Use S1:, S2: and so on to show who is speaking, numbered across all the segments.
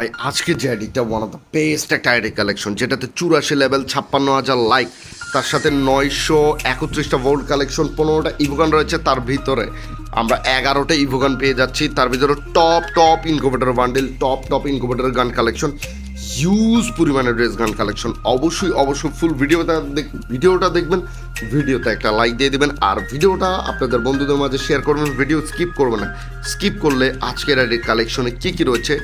S1: ভাই আজকে যে আইডিটা ওয়ান অফ দ্য বেস্ট একটা আইডি কালেকশন যেটাতে চুরাশি লেভেল ছাপ্পান্ন হাজার লাইক তার সাথে নয়শো একত্রিশটা ভোল্ট কালেকশন পনেরোটা ইভোগান রয়েছে তার ভিতরে। আমরা এগারোটা ইভোগান পেয়ে যাচ্ছি, তার ভিতরে top top incubator bundle top top incubator gun collection huge পরিমাণে ড্রেস গান কালেকশন অবশ্যই অবশ্যই ফুল ভিডিওটা ভিডিওটা দেখবেন ভিডিওতে একটা লাইক দিয়ে দেবেন, আর ভিডিওটা আপনাদের বন্ধুদের মাঝে শেয়ার করবেন ভিডিও স্কিপ করবেন না। স্কিপ করলে আজকের আইডির কালেকশনে কী কী রয়েছে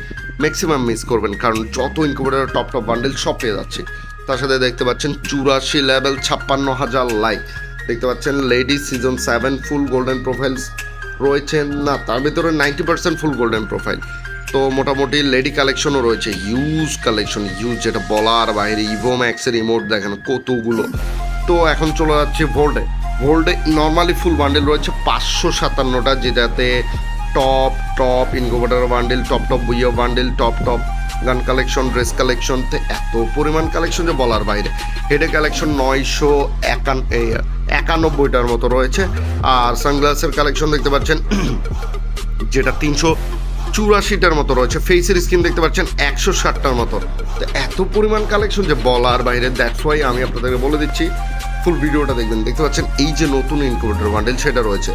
S1: ম্যাক্সিমাম মিস করবেন, কারণ যত ইনকুবেটার টপ টপ বান্ডেল সব পেয়ে যাচ্ছে। তার সাথে দেখতে পাচ্ছেন চুরাশি লেভেল ছাপ্পান্ন হাজার লাইক দেখতে পাচ্ছেন lady season seven full golden profiles রয়েছেন না, তার ভিতরে ninety percent full golden profile তো মোটামুটি লেডি কালেকশনও রয়েছে ইউজ কালেকশন ইউজ যেটা বলার বাইরে ইভো ম্যাক্সের ইমোট দেখেন, কতগুলো। তো এখন চলে যাচ্ছে ভোল্ডে ভোল্ডে নর্মালি ফুল বান্ডেল রয়েছে পাঁচশো সাতান্নটা, যেটাতে top top incubator bundle top top booyah bundle top top gun collection dress collection এত পরিমাণ কালেকশন যে বলার বাইরে। হেডে কালেকশন নয়শো একান একানব্বইটার মতো রয়েছে। আর সানগ্লাসের কালেকশন দেখতে পাচ্ছেন, যেটা তিনশো চুরাশিটার মতো রয়েছে। ফেসের স্কিন দেখতে পাচ্ছেন, একশো ষাটটার মতো। তো এত পরিমাণ কালেকশন যে বলার বাইরে দ্যাটস ওয়াই আমি আপনাদেরকে বলে দিচ্ছি ফুল ভিডিওটা দেখবেন। দেখতে পাচ্ছেন, এই যে নতুন ইনকুবেটর বান্ডেল সেটা রয়েছে।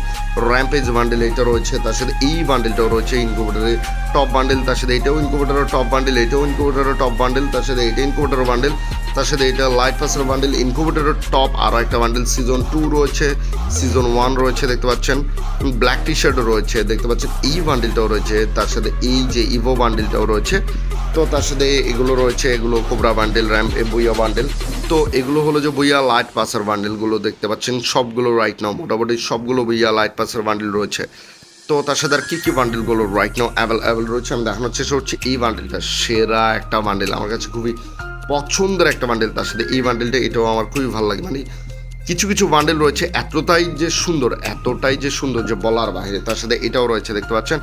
S1: র্যাম্পেজ বান্ডেল এটা রয়েছে, তার সাথে এই বান্ডেলটাও রয়েছে ইনকুবেটরের টপ বান্ডেল তার সাথে এটাও ইনকুবেটরের টপ বান্ডেল এটাও ইনকুবেটরের টপ বান্ডেল তার সাথে এটা ইনকুবেটর বান্ডেল তার সাথে এটা লাইট পাসের বান্ডেল ইনকুবেটরের টপ আরও একটা বান্ডেল সিজন টু রয়েছে সিজন ওয়ান রয়েছে, দেখতে পাচ্ছেন। ব্ল্যাক টি শার্টও রয়েছে, দেখতে পাচ্ছেন, এই বান্ডেলটাও রয়েছে, তার সাথে এই যে ইভো বান্ডেলটাও রয়েছে। তো তার সাথে এগুলো রয়েছে, এগুলো কোবরা বান্ডেল এ বইয়া বান্ডেল তো এগুলো হলো যে বইয়া লাইট পাসার বান্ডেলগুলো দেখতে পাচ্ছেন, সবগুলো রাইট নাও মোটামুটি সবগুলো বইয়া লাইট পাসার বান্ডেল রয়েছে। তো তার সাথে আর কী কী বান্ডেলগুলো রাইট নাও অ্যাভেলেবেল রয়েছে, আমি দেখানোর চেষ্টা করছি, এই বান্ডেলটা সেরা একটা বান্ডেল আমার কাছে খুবই পছন্দের একটা বান্ডেল তার সাথে। এই বান্ডেলটা এটাও আমার খুবই ভালো লাগে। মানে কিছু কিছু বান্ডেল রয়েছে এতটাই যে সুন্দর, এতটাই যে সুন্দর যে বলার বাইরে। তার সাথে এটাও রয়েছে, দেখতে পাচ্ছেন?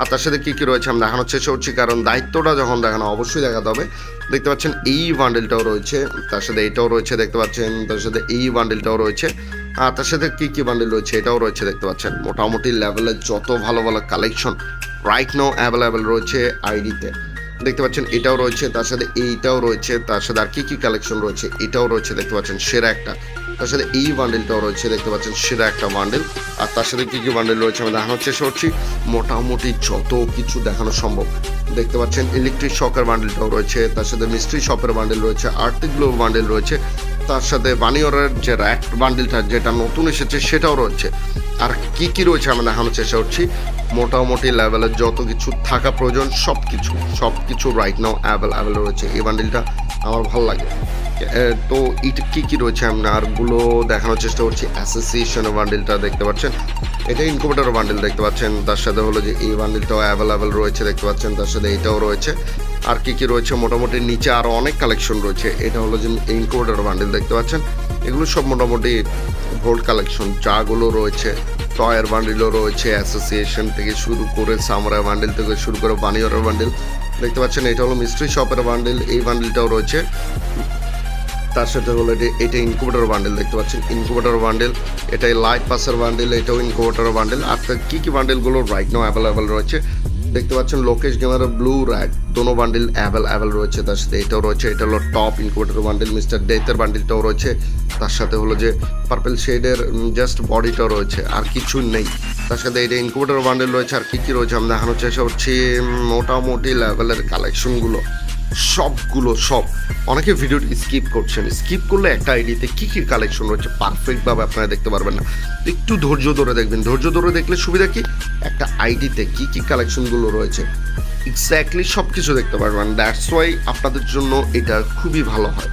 S1: আর তার সাথে কী কী রয়েছে আমি দেখানোর চেষ্টা করছি, কারণ দায়িত্বটা যখন দেখানো অবশ্যই দেখাতে হবে। দেখতে পাচ্ছেন, এই বান্ডেলটাও রয়েছে। তার সাথে এটাও রয়েছে, দেখতে পাচ্ছেন? তার সাথে এই বান্ডেলটাও রয়েছে। আর তার সাথে কী কী বান্ডেল রয়েছে, এটাও রয়েছে, দেখতে পাচ্ছেন? মোটামুটি লেভেলের যত ভালো ভালো কালেকশন রাইট নাও অ্যাভেলেবেল রয়েছে আইডিতে দেখতে পাচ্ছেন, এটাও রয়েছে, তার সাথে এইটাও রয়েছে, তার সাথে আর কি কি কালেকশন রয়েছে, এটাও রয়েছে, দেখতে পাচ্ছেন, সেরা একটা। তার সাথে এই বান্ডেলটাও রয়েছে, দেখতে পাচ্ছেন, সেরা একটা বান্ডেল আর তার সাথে কি কি বান্ডেল রয়েছে আমি দেখানোর চেষ্টা করছি, মোটামুটি যত কিছু দেখানো সম্ভব। দেখতে পাচ্ছেন ইলেকট্রিক শকের বান্ডেলটাও রয়েছে, তার সাথে মিস্ট্রি শপের বান্ডেল রয়েছে আর্থিক গ্লো বান্ডেল রয়েছে তার সাথে বানিয়রের যে র্যাক বান্ডেলটা যেটা নতুন এসেছে, সেটাও রয়েছে। আর কি কি রয়েছে আমি দেখানোর চেষ্টা করছি? মোটামুটি লেভেলের যত কিছু থাকা প্রয়োজন সব কিছু সব কিছু রাইট নাও অ্যাভেলেবেল রয়েছে। এই বান্ডিলটা আমার ভালো লাগে। তো এটা কী কী রয়েছে? আমি আরগুলো দেখানোর চেষ্টা করছি। অ্যাসোসিয়েশনের বান্ডেলটা দেখতে পাচ্ছেন। এটা ইনকুবেটর বান্ডিল দেখতে পাচ্ছেন। তার সাথে হলো যে এই বান্ডেলটাও অ্যাভেলেবেল রয়েছে, দেখতে পাচ্ছেন। তার সাথে এটাও রয়েছে। আর কি কি রয়েছে? মোটামুটি নিচে আরও অনেক কালেকশন রয়েছে। এটা হলো যে ইনকুবেটর বান্ডেল দেখতে পাচ্ছেন? এগুলো সব মোটামুটি ভোল্ট কালেকশন চাগুলো রয়েছে টয়ের বান্ডেলও রয়েছে অ্যাসোসিয়েশন থেকে শুরু করে সামরা বান্ডেল থেকে শুরু করে বানিয়রের বান্ডেল দেখতে পাচ্ছেন, এটা হলো মিস্ট্রি শপের বান্ডেল এই বান্ডেলটাও রয়েছে। তার সাথে হলো এটা ইনকুবেটর বান্ডেল দেখতে পাচ্ছেন। ইনকুবেটর বান্ডেল এটাই লাইট পাসের বান্ডেল এটাও ইনকুবেটর বান্ডেল আর কী কী বান্ডেলগুলো রাইট নাও অ্যাভেলেবেল রয়েছে? দেখতে পাচ্ছেন লোকেশ গেমার ব্লু র্যাড দোনো বান্ডিল অ্যাভেল অ্যাভেল রয়েছে তার সাথে, এটাও রয়েছে, এটা হলো টপ ইনকুবেটর বান্ডিল মিস্টার ডেথের বান্ডিলটাও রয়েছে। তার সাথে হলো যে পার্পেল শেডের জাস্ট বডিটাও রয়েছে, আর কিছু নেই। তার সাথে এটা ইনকুবেটর বান্ডিল রয়েছে, আর কী কী রয়েছে আমি দেখানোর চেষ্টা করছি মোটামুটি লেভেলের কালেকশনগুলো সবগুলো সব। অনেকে ভিডিওটি স্কিপ করছেন। স্কিপ করলে একটা আইডিতে কী কী কালেকশন রয়েছে পারফেক্টভাবে আপনারা দেখতে পারবেন না। একটু ধৈর্য ধরে দেখবেন। ধৈর্য ধরে দেখলে সুবিধা কি? একটা আইডিতে কী কী কালেকশনগুলো রয়েছে। এক্স্যাক্টলি সব কিছু দেখতে পারবেন। দ্যাটস ওয়াই আপনাদের জন্য এটা খুবই ভালো হয়।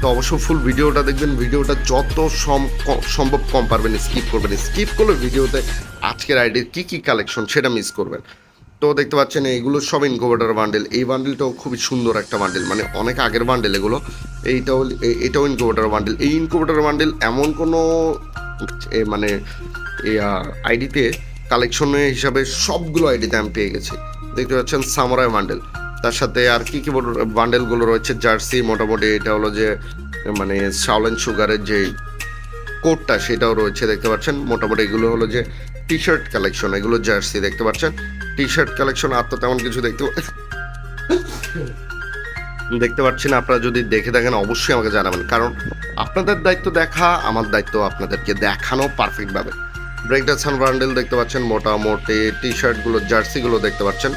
S1: তো অবশ্য ফুল ভিডিওটা দেখবেন। ভিডিওটা যত সম- সম্ভব কম পারবেন। স্কিপ করবেন। স্কিপ করলে ভিডিওতে আজকের আইডির কী কী কালেকশন সেটা মিস করবেন। তো দেখতে পাচ্ছেন, এইগুলো সব ইনকোভেটার বান্ডেল এই বান্ডেলটাও খুবই সুন্দর একটা বান্ডেল মানে অনেক আগের বান্ডেল এগুলো। এইটাও এটাও ইনকোভেটার বান্ডেল এই ইনকোভেটার বান্ডেল এমন কোনো মানে আইডিতে কালেকশনে হিসাবে সবগুলো আইডিতে আমি পেয়ে গেছি। দেখতে পাচ্ছেন সামরাই বান্ডেল তার সাথে আর কি কি বান্ডেলগুলো রয়েছে? জার্সি, মোটামুটি এটা হলো যে মানে শাওলেন সুগারের যে কোটটা, সেটাও রয়েছে, দেখতে পাচ্ছেন। মোটামুটি এগুলো হলো যে টি শার্ট কালেকশন এগুলো জার্সি, দেখতে পাচ্ছেন। টি শার্ট কালেকশন আর তো তেমন কিছু দেখতে দেখতে পাচ্ছি না, আপনারা যদি দেখে থাকেন, অবশ্যই আমাকে জানাবেন। কারণ আপনাদের দায়িত্ব দেখা, আমার দায়িত্ব আপনাদেরকে দেখানো পারফেক্টভাবে ব্রেকডানসান বান্ডেল দেখতে পাচ্ছেন, মোটামুটি টি শার্টগুলো জার্সিগুলো দেখতে পাচ্ছেন।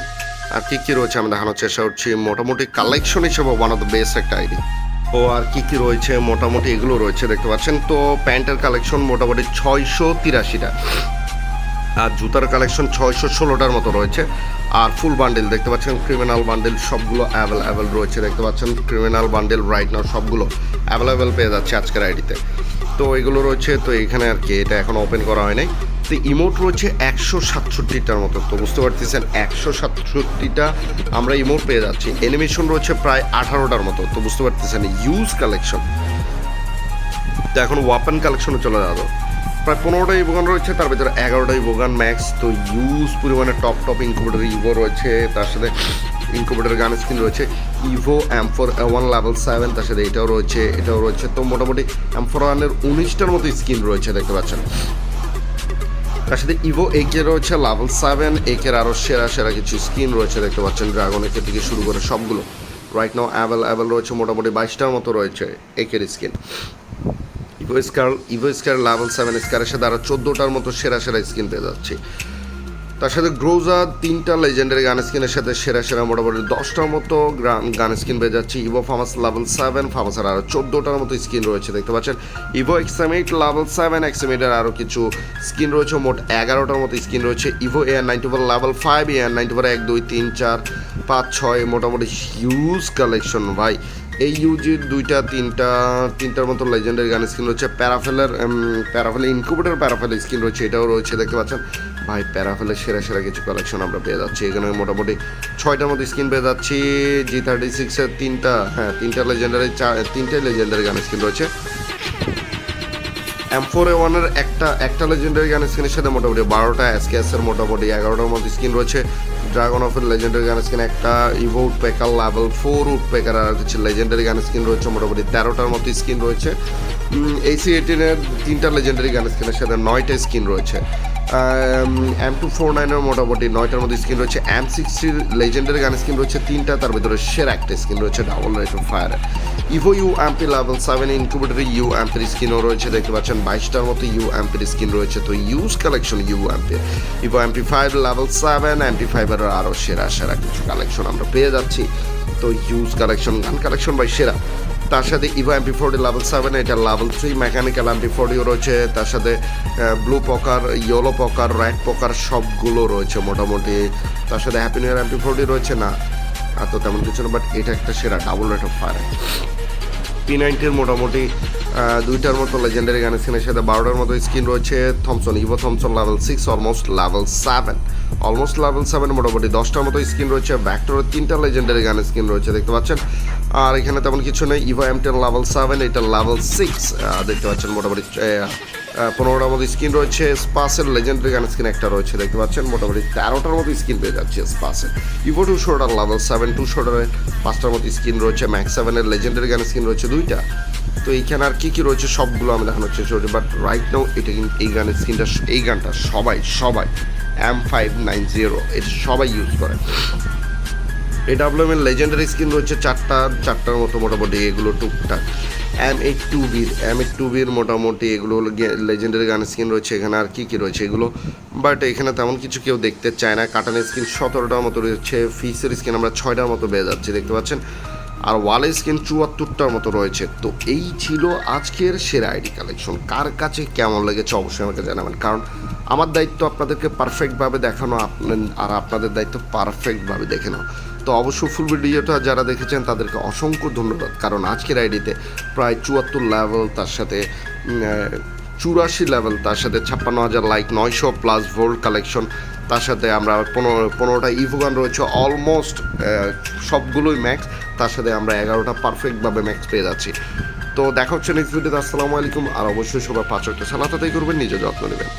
S1: আর কী কী রয়েছে আমি দেখানোর চেষ্টা করছি, মোটামুটি কালেকশন হিসেবে ওয়ান অফ দ্য বেস্ট একটা আইডি। ও আর কী কী রয়েছে, মোটামুটি এগুলো রয়েছে দেখতে পাচ্ছেন। তো প্যান্টের কালেকশন মোটামুটি ছয়শো তিরাশিটা। আর জুতার কালেকশন ছয়শো ষোলোটার মতো রয়েছে। আর ফুল বান্ডেল দেখতে পাচ্ছেন ক্রিমিনাল বান্ডেল সবগুলো অ্যাভেলেবেল রয়েছে। দেখতে পাচ্ছেন ক্রিমিনাল বান্ডেল রাইট নাও সবগুলো অ্যাভেলেবেল পেয়ে যাচ্ছে আজকের আইডিতে তো। এগুলো রয়েছে, তো এখানে আর কি, এটা এখন ওপেন করা হয় নাই। তো ইমোট রয়েছে একশো সাতষট্টিটার মতো। তো বুঝতে পারতেছেন, একশো সাতষট্টিটা আমরা ইমোট পেয়ে যাচ্ছি। অ্যানিমেশন রয়েছে প্রায় আঠারোটার মতো। তো বুঝতে পারতেছেন ইউজ কালেকশন তো এখন ওয়াপেন কালেকশনে চলে যাব প্রায় পনেরোটা ইভোগান রয়েছে, তার ভিতরে এগারোটা ইভোগান ম্যাক্স তো ইউজ পরিমাণে টপ টপ ইনকুবেটার ইভো রয়েছে, তার সাথে ইনকুবেটার গান স্ক্রিন রয়েছে evo M four one level seven তার সাথে এটাও রয়েছে এটাও রয়েছে, তো মোটামুটি এম ফোর ওয়ানের উনিশটার মতো স্ক্রিন রয়েছে, দেখতে পাচ্ছেন। তার সাথে ইভো একে রয়েছে লেভেল সেভেন একের আরও সেরা সেরা কিছু স্কিন রয়েছে, দেখতে পাচ্ছেন ড্রাগন একে থেকে শুরু করে সবগুলো। রাইট নাও অ্যাভেল অ্যাভেল রয়েছে, মোটামুটি বাইশটার মতো রয়েছে একের skin evo scar evo scar level seven স্কারের সাথে আরও চোদ্দোটার মতো সেরা সেরা স্কিন পেয়ে যাচ্ছি। তার সাথে গ্রোজা তিনটা লেজেন্ডারি গান স্কিনের সাথে সেরা সেরা মোটামুটি দশটার মতো গান স্কিন পেয়ে যাচ্ছে। ইভো ফার্মাস লেভেল সেভেন ফার্মাসের আরও চোদ্দোটার মতো স্কিন রয়েছে, দেখতে পাচ্ছেন? Evo XM eight level seven এক্সামিটের আরও কিছু স্কিন রয়েছে, মোট এগারোটার মতো স্কিন রয়েছে। Evo air ninety four level five air ninety four এক, দুই, তিন, চার, পাঁচ, ছয়, মোটামুটি হিউজ কালেকশন ভাই। এই ইউজির দুইটা, তিনটা, তিনটার মতো লেজেন্ডারি গান স্কিন রয়েছে। প্যারাফেলের প্যারাফেলের ইনকুবেটার প্যারাফেলের স্কিন রয়েছে, এটাও রয়েছে, দেখতে পাচ্ছেন? ভাই প্যারাফেলের সেরা সেরা কিছু কালেকশন আমরা পেয়ে যাচ্ছি। এখানে মোটামুটি ছয়টার মতো স্কিন পেয়ে যাচ্ছি। জি থার্টি সিক্সের তিনটা হ্যাঁ তিনটা লেজেন্ডারি চার তিনটাই লেজেন্ডারি গান স্কিন রয়েছে। এম ফোর এ ওয়ানের একটা একটা লেজেন্ডারি গান স্কিনের সাথে মোটামুটি বারোটা এসকেএসের মোটামুটি এগারোটার মতো স্কিন রয়েছে। ড্রাগন অফের লেজেন্ডারি গান স্কিন একটা evo woodpecker level four woodpecker আর কিছু লেজেন্ডারি গান স্কিন রয়েছে। মোটামুটি তেরোটার মতো স্কিন রয়েছে। এসি এইটিনের তিনটা লেজেন্ডারি গান স্কিনের সাথে নয়টা স্কিন রয়েছে। এম টু ফোর নাইনের মোটামুটি নয়টার মধ্যে স্কিন রয়েছে। এম সিক্সটির লেজেন্ডারি গান স্কিন রয়েছে তিনটা, তার ভিতরে সেরা একটা স্কিন রয়েছে double rate of fire evo U MP level seven ইনকিউবেটরি U অ্যাম্পির স্কিনও রয়েছে, দেখতে পাচ্ছেন। বাইশটার মতো ইউ অ্যাম্পির স্কিন রয়েছে, তো huge collection U অ্যাম্পির evo MP five level seven MP ফাইভের আরও সেরা সেরা কিছু কালেকশন আমরা পেয়ে যাচ্ছি। তো ইউজ কালেকশন গান কালেকশন বাই সেরা। তার সাথে evo MP forty level seven এটা লেভেল থ্রি মেকানিক্যাল এমপি ফোরটিও রয়েছে। তার সাথে blue poker yellow poker red poker সবগুলো রয়েছে মোটামুটি। তার সাথে happy new year MP forty রয়েছে না, আর তো তেমন কিছু না বাট এটা একটা সেরা double rate of fire P নাইনটির মোটামুটি দুইটার মতো লেজেন্ডারি গান স্কিনের সাথে বারোটার মতো স্ক্রিন রয়েছে। Thompson evo Thompson level six almost level seven almost level seven মোটামুটি দশটার মতো স্ক্রিন রয়েছে। ব্যাক্টরের তিনটা লেজেন্ডারি গানের স্ক্রিন রয়েছে, দেখতে পাচ্ছেন। আর এখানে তেমন কিছু নেই evo M ten level seven এটা লেভেল সিক্স দেখতে পাচ্ছেন মোটামুটি পনেরোটার মতো স্কিন রয়েছে স্পাসের লেজেন্ডারি গান স্কিন একটা রয়েছে, দেখতে পাচ্ছেন? মোটামুটি তেরোটার মতো স্কিন পেয়ে যাচ্ছে স্পাসের evo two shoulder level seven two শোল্ডারের পাঁচটার মতো স্কিন রয়েছে ম্যাক্স সেভেনের লেজেন্ডারি গান স্কিন রয়েছে দুইটা। তো এইখানে আর কী কী রয়েছে সবগুলো আমি দেখানোর চেষ্টা করছি বাট রাইট নাও এটা কিন্তু এই গানের স্ক্রিনটা এই গানটা সবাই সবাই এম ফাইভ নাইন জিরো এটা সবাই ইউজ করে। এই ডাব্লিউএম লেজেন্ডারি স্কিন রয়েছে চারটা, চারটার মতো মোটামুটি এগুলো টুকটাক। এম এইট টু বির এম এইট টু বির মোটামুটি এগুলো হলো লেজেন্ডারি গান স্কিন রয়েছে, এখানে আর কী কী রয়েছে এগুলো? বাট এখানে তেমন কিছু কেউ দেখতে চায় না। কাটানের স্কিন সতেরোটার মতো রয়েছে ফিসের স্কিন আমরা ছয়টার মতো পেয়ে যাচ্ছি, দেখতে পাচ্ছেন? আর ওয়ালের স্কিন চুয়াত্তরটার মতো রয়েছে। তো এই ছিল আজকের সেরা আইডি কালেকশন কার কাছে কেমন লেগেছে অবশ্যই আমাকে জানাবেন। কারণ আমার দায়িত্ব আপনাদেরকে পারফেক্টভাবে দেখানো আর আপনাদের দায়িত্ব পারফেক্টভাবে দেখে নাও তো অবশ্য ফুল ভিডিওটা যারা দেখেছেন, তাদেরকে অসংখ্য ধন্যবাদ। কারণ আজকের আইডিতে প্রায় চুয়াত্তর লেভেল তার সাথে চুরাশি লেভেল তার সাথে, ছাপ্পান্ন হাজার লাইক নয়শো প্লাস ভোল্ট কালেকশন তার সাথে আমরা পনেরো, পনেরোটা ইভোগান রয়েছে অলমোস্ট সবগুলোই ম্যাক্স তার সাথে আমরা এগারোটা পারফেক্টভাবে ম্যাক্স পেয়ে যাচ্ছি। তো দেখা হচ্ছে নেক্সট ভিডিওতে আসসালামু আলাইকুম। আর অবশ্যই সবাই পাঁচ একটা সালাতাতেই করবেন নিজে যত্ন নেবেন।